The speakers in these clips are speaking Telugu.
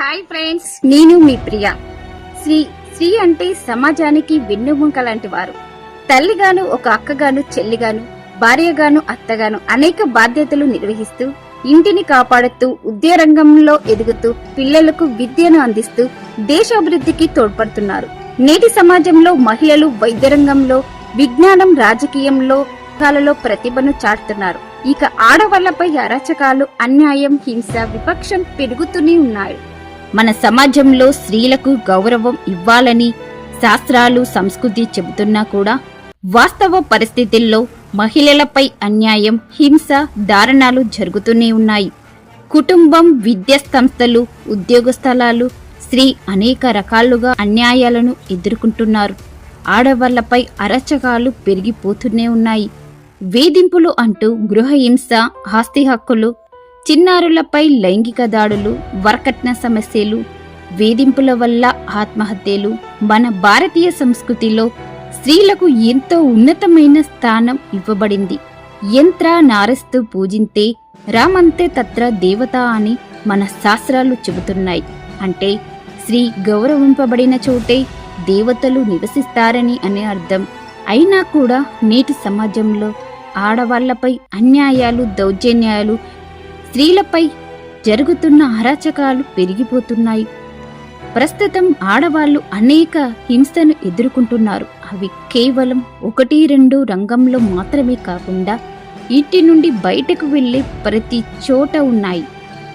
హాయ్ ఫ్రెండ్స్ నేను మీ ప్రియ. శ్రీ శ్రీ అంటే సమాజానికి వెన్నుముక లాంటి వారు. తల్లిగాను ఒక అక్కగాను చెల్లిగాను భార్యగాను అత్తగాను అనేక బాధ్యతలు నిర్వహిస్తూ ఇంటిని కాపాడుతూ ఉద్యోగంలో ఎదుగుతూ పిల్లలకు విద్యను అందిస్తూ దేశాభివృద్ధికి తోడ్పడుతున్నారు. నేటి సమాజంలో మహిళలు వైద్య రంగంలో విజ్ఞానం రాజకీయంలో రంగాలలో ప్రతిభను చాటుతున్నారు. ఇక ఆడవాళ్ళపై అరాచకాలు అన్యాయం హింస విపక్షం పెరుగుతూనే ఉన్నాయి. మన సమాజంలో స్త్రీలకు గౌరవం ఇవ్వాలని శాస్త్రాలు సంస్కృతి చెబుతున్నా కూడా వాస్తవ పరిస్థితుల్లో మహిళలపై అన్యాయం హింస దారుణాలు జరుగుతూనే ఉన్నాయి. కుటుంబం విద్యా సంస్థలు ఉద్యోగ స్థలాలు స్త్రీ అనేక రకాలుగా అన్యాయాలను ఎదుర్కొంటున్నారు. ఆడవాళ్ళపై అరచకాలు పెరిగిపోతూనే ఉన్నాయి. వేధింపులు అంటూ గృహ హింస ఆస్తి హక్కులు చిన్నారులపై లైంగిక దాడులు వరకట్న సమస్యలు వేధింపుల వల్ల ఆత్మహత్యలు మన భారతీయ సంస్కృతిలో స్త్రీలకు ఎంతో ఉన్నతమైన స్థానం ఇవ్వబడింది. యంత్ర నారస్తు పూజింతే రామంతే తత్ర దేవత అని మన శాస్త్రాలు చెబుతున్నాయి. అంటే స్త్రీ గౌరవింపబడిన చోటే దేవతలు నివసిస్తారని అనే అర్థం. అయినా కూడా నేటి సమాజంలో ఆడవాళ్ళపై అన్యాయాలు దౌర్జన్యాలు స్త్రీలపై జరుగుతున్న అరాచకాలు పెరిగిపోతున్నాయి. ప్రస్తుతం ఆడవాళ్ళు అనేక హింసను ఎదుర్కొంటున్నారు. అవి కేవలం ఒకటి రెండు రంగంలో మాత్రమే కాకుండా ఇంటి నుండి బయటకు వెళ్ళే ప్రతి చోట ఉన్నాయి.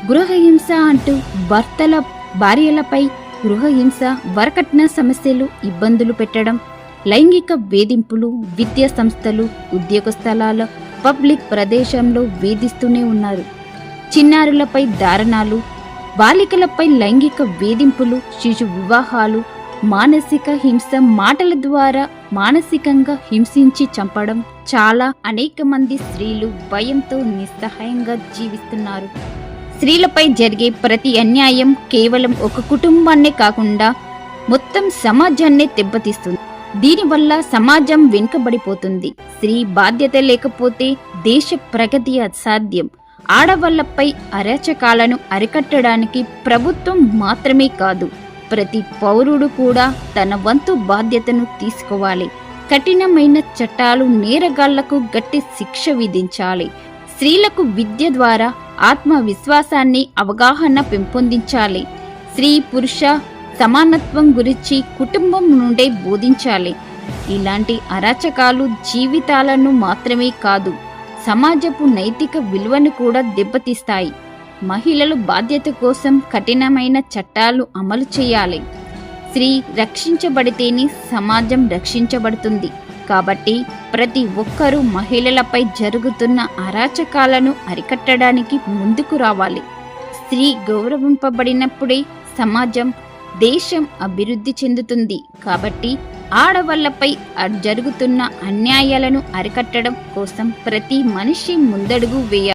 గృహహింస అంటూ భర్తల భార్యలపై గృహహింస వరకట్న సమస్యలు ఇబ్బందులు పెట్టడం లైంగిక వేధింపులు విద్యా సంస్థలు ఉద్యోగ స్థలాల పబ్లిక్ ప్రదేశంలో వేధిస్తూనే ఉన్నారు. చిన్నారులపై దారుణాలు బాలికలపై లైంగిక వేధింపులు శిశు వివాహాలు మానసిక హింస మాటల ద్వారా మానసికంగా హింసించి చంపడం చాలా అనేక మంది స్త్రీలు భయంతో నిస్సహాయంగా జీవిస్తున్నారు. స్త్రీలపై జరిగే ప్రతి అన్యాయం కేవలం ఒక కుటుంబాన్నే కాకుండా మొత్తం సమాజాన్నే దెబ్బతీస్తుంది. దీనివల్ల సమాజం వెనుకబడిపోతుంది. స్త్రీ బాధ్యత లేకపోతే దేశ ప్రగతి అసాధ్యం. ఆడవాళ్ళపై అరాచకాలను అరికట్టడానికి ప్రభుత్వం మాత్రమే కాదు ప్రతి పౌరుడు కూడా తన వంతు బాధ్యతను తీసుకోవాలి. కఠినమైన చట్టాలు నేరగాళ్ళకు గట్టి శిక్ష విధించాలి. స్త్రీలకు విద్య ద్వారా ఆత్మవిశ్వాసాన్ని అవగాహన పెంపొందించాలి. స్త్రీ పురుష సమానత్వం గురించి కుటుంబం నుండే బోధించాలి. ఇలాంటి అరాచకాలు జీవితాలను మాత్రమే కాదు సమాజపు నైతిక విలువను కూడా దెబ్బతీస్తాయి. మహిళలు బాధ్యత కోసం కఠినమైన చట్టాలు అమలు చేయాలి. స్త్రీ రక్షించబడితేనే సమాజం రక్షించబడుతుంది. కాబట్టి ప్రతి ఒక్కరూ మహిళలపై జరుగుతున్న అరాచకాలను అరికట్టడానికి ముందుకు రావాలి. స్త్రీ గౌరవింపబడినప్పుడే సమాజం దేశం అభివృద్ధి చెందుతుంది. కాబట్టి ఆడవాళ్ళపై జరుగుతున్న అన్యాయాలను అరికట్టడం కోసం ప్రతి మనిషి ముందడుగు వేయాలి.